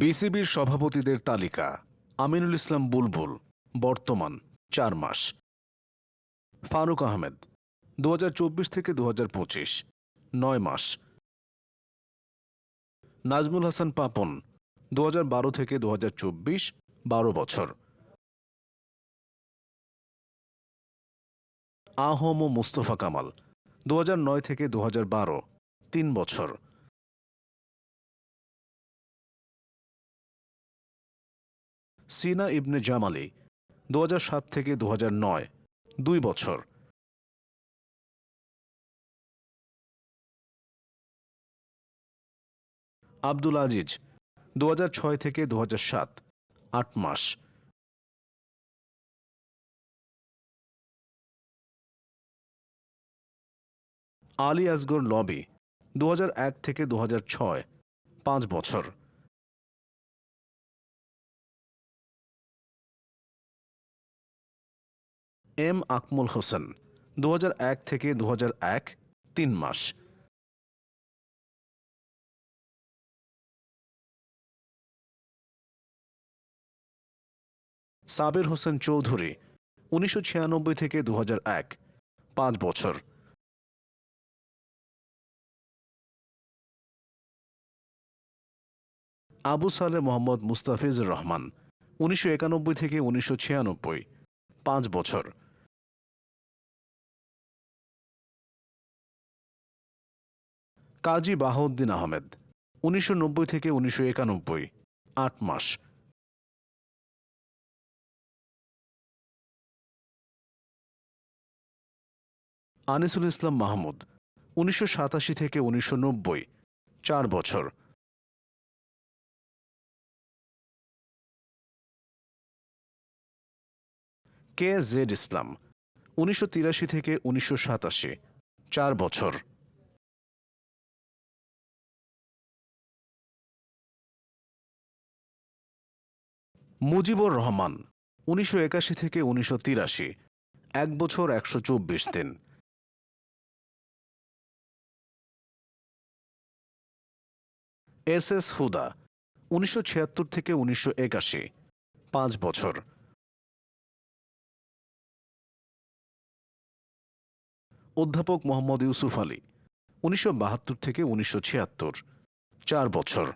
বিসিবির সভাপতিদের তালিকা। আমিনুল ইসলাম বুলবুল, বর্তমান, চার মাস। ফারুক আহমেদ দু হাজার চব্বিশ থেকে দু নয় মাস। নাজমুল হাসান পাপন, দুহাজার বারো থেকে দু হাজার বারো বছর। আহম ও মুস্তফা কামাল দু হাজার নয় থেকে দু তিন বছর। সিনা ইবনে জামালি দু সাত থেকে দু দুই বছর। আব্দুল আজিজ দু ছয় থেকে দু আট মাস। আলী আসগর লবি দু এক থেকে দু পাঁচ বছর। এম আকমুল হোসেন দু হাজার এক থেকে দু তিন মাস। সাবির হোসেন চৌধুরী, উনিশশো ছিয়ানব্বই থেকে দু পাঁচ বছর। আবু সালে মোহাম্মদ মুস্তাফিজুর রহমান, উনিশশো একানব্বই থেকে উনিশশো পাঁচ বছর। কাজী বাহাউদ্দিন আহমেদ, উনিশশো নব্বই থেকে উনিশশো একানব্বই, আট মাস। আনিসুল ইসলাম মাহমুদ, উনিশশো সাতাশি থেকে উনিশশো চার বছর। কে জেড ইসলাম, উনিশশো তিরাশি থেকে উনিশশো চার বছর। মুজিবুর রহমান, উনিশশো একাশি থেকে উনিশশো তিরাশি, এক বছর একশো চব্বিশ দিন। এস এস হুদা, উনিশশো ছিয়াত্তর থেকে উনিশশো একাশি, পাঁচ বছর। অধ্যাপক মোহাম্মদ ইউসুফ আলী, উনিশশো বাহাত্তর থেকে উনিশশো চার বছর।